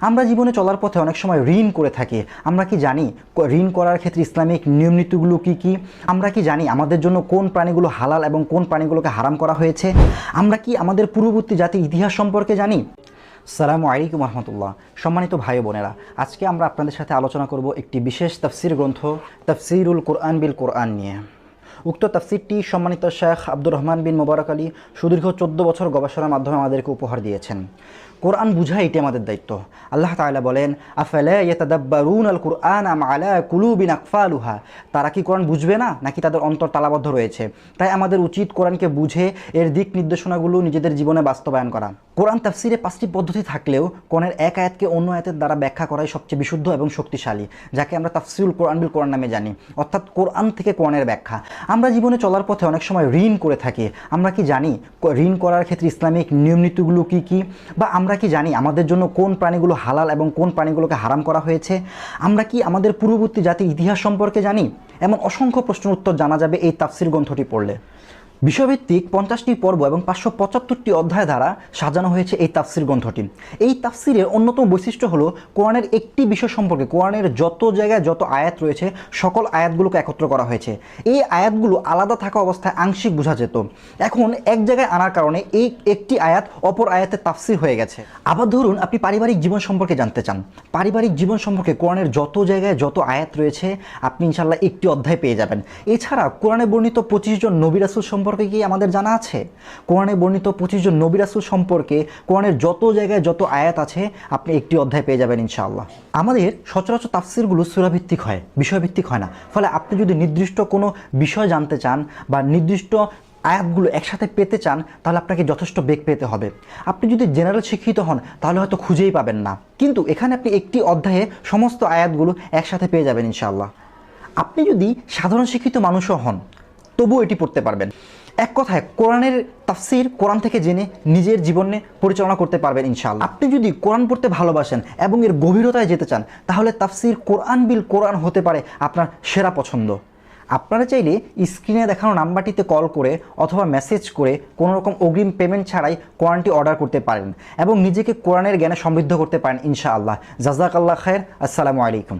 আমরা জীবনে চলার পথে অনেক সময় ঋণ করে থাকি। আমরা কি জানি ঋণ করার ক্ষেত্রে ইসলামিক নিয়ম নীতিগুলো কী কী? আমরা কি জানি আমাদের জন্য কোন প্রাণীগুলো হালাল এবং কোন প্রাণীগুলোকে হারাম করা হয়েছে? আমরা কি আমাদের পূর্ববর্তী জাতির ইতিহাস সম্পর্কে জানি? সালামু আলাইকুম রহমতুল্লাহ। সম্মানিত ভাই বোনেরা, আজকে আমরা আপনাদের সাথে আলোচনা করব একটি বিশেষ তাফসির গ্রন্থ, তাফসিরুল কোরআন বিল কোরআন নিয়ে। উক্ত তাফসিরটি সম্মানিত শেখ আব্দুর রহমান বিন মোবারক আলী সুদীর্ঘ চোদ্দ বছর গবেষণার মাধ্যমে আমাদেরকে উপহার দিয়েছেন। কোরআন বুঝা এটি আমাদের দায়িত্ব। আল্লাহ তাআলা বলেন, আফালা ইয়াতাদাব্বারুন আল কুরআন আম আলা কুলুবিন আকফালুহা? তারা কি কোরআন বুঝবে না? নাকি তাদের অন্তর তালাবদ্ধ রয়েছে? তাই আমাদের উচিত কোরআনকে বুঝে এর দিক নির্দেশনাগুলো নিজেদের জীবনে বাস্তবায়ন করা। কোরআন তাফসিরে পাঁচটি পদ্ধতি থাকলেও কোরআনের এক আয়াতকে অন্য আয়াতের দ্বারা ব্যাখ্যা করাই সবচেয়ে বিশুদ্ধ এবং শক্তিশালী, যাকে আমরা তাফসিরুল কোরআন বিল কোরআন নামে জানি। অর্থাৎ কোরআন থেকে কোরআনের ব্যাখ্যা। আমরা জীবনে চলার পথে অনেক সময় ঋণ করে থাকি। আমরা কি জানি ঋণ করার ক্ষেত্রে ইসলামিক নিয়ম নীতিগুলো কী কী? বা আমরা কি জানি আমাদের জন্য কোন প্রাণীগুলো হালাল এবং কোন প্রাণীগুলোকে হারাম করা হয়েছে? আমরা কি আমাদের পূর্ববর্তী জাতির ইতিহাস সম্পর্কে জানি? এমন অসংখ্য প্রশ্নের উত্তর জানা যাবে এই তাফসির গ্রন্থটি পড়লে। বিষয়ভিত্তিক পঞ্চাশটি পর্ব এবং পাঁচশো পঁচাত্তরটি অধ্যায় দ্বারা সাজানো হয়েছে এই তাফসির গ্রন্থটি। এই তাফসিরের অন্যতম বৈশিষ্ট্য হলো, কোরআনের একটি বিষয় সম্পর্কে, কোরআনের যত জায়গায় যত আয়াত রয়েছে, সকল আয়াতগুলোকে একত্র করা হয়েছে। এই আয়াতগুলো আলাদা থাকা অবস্থায় আংশিক বোঝা যেত। এখন এক জায়গায় আনার কারণে এই একটি আয়াত অপর আয়াতের তাফসির হয়ে গেছে। আবার ধরুন, আপনি পারিবারিক জীবন সম্পর্কে জানতে চান। পারিবারিক জীবন সম্পর্কে কোরআনের যত জায়গায় যত আয়াত রয়েছে, আপনি ইনশাল্লাহ একটি অধ্যায় পেয়ে যাবেন। এছাড়া কোরআনে বর্ণিত পঁচিশ জন নবী রাসুল সম্পর্কে কি আমাদের জানা আছে? কোরআনে বর্ণিত পঁচিশ জন নবী রাসুল সম্পর্কে কোরআনের যত জায়গায় যত আয়াত আছে, আপনি একটি অধ্যায় পেয়ে যাবেন ইনশাআল্লাহ। আমাদের সচরাচর তাফসিরগুলো সুরাভিত্তিক হয়, বিষয়ভিত্তিক হয় না। ফলে আপনি যদি নির্দিষ্ট কোনো বিষয় জানতে চান বা নির্দিষ্ট আয়াতগুলো একসাথে পেতে চান, তাহলে আপনাকে যথেষ্ট বেগ পেতে হবে। আপনি যদি জেনারেল শিক্ষিত হন, তাহলে হয়তো খুঁজেই পাবেন না। কিন্তু এখানে আপনি একটি অধ্যায়ে সমস্ত আয়াতগুলো একসাথে পেয়ে যাবেন ইনশাআল্লাহ। আপনি যদি সাধারণ শিক্ষিত মানুষও হন তবুও এটি পড়তে পারবেন। এক কথায়, কোরআনের তাফসির কোরআন থেকে জেনে নিজের জীবনে পরিচালনা করতে পারবেন ইনশাআল্লাহ। আপনি যদি কোরআন পড়তে ভালোবাসেন এবং এর গভীরতায় যেতে চান, তাহলে তাফসির কোরআন বিল কোরআন হতে পারে আপনার সেরা পছন্দ। আপনারা চাইলে স্ক্রিনে দেখানো নাম্বারটিতে কল করে অথবা মেসেজ করে কোনো রকম অগ্রিম পেমেন্ট ছাড়াই কোরআনটি অর্ডার করতে পারেন এবং নিজেকে কোরআনের জ্ঞানে সমৃদ্ধ করতে পারেন ইনশাআল্লাহ। জাজাক আল্লাহ খায়ের, আসসালামু আলাইকুম।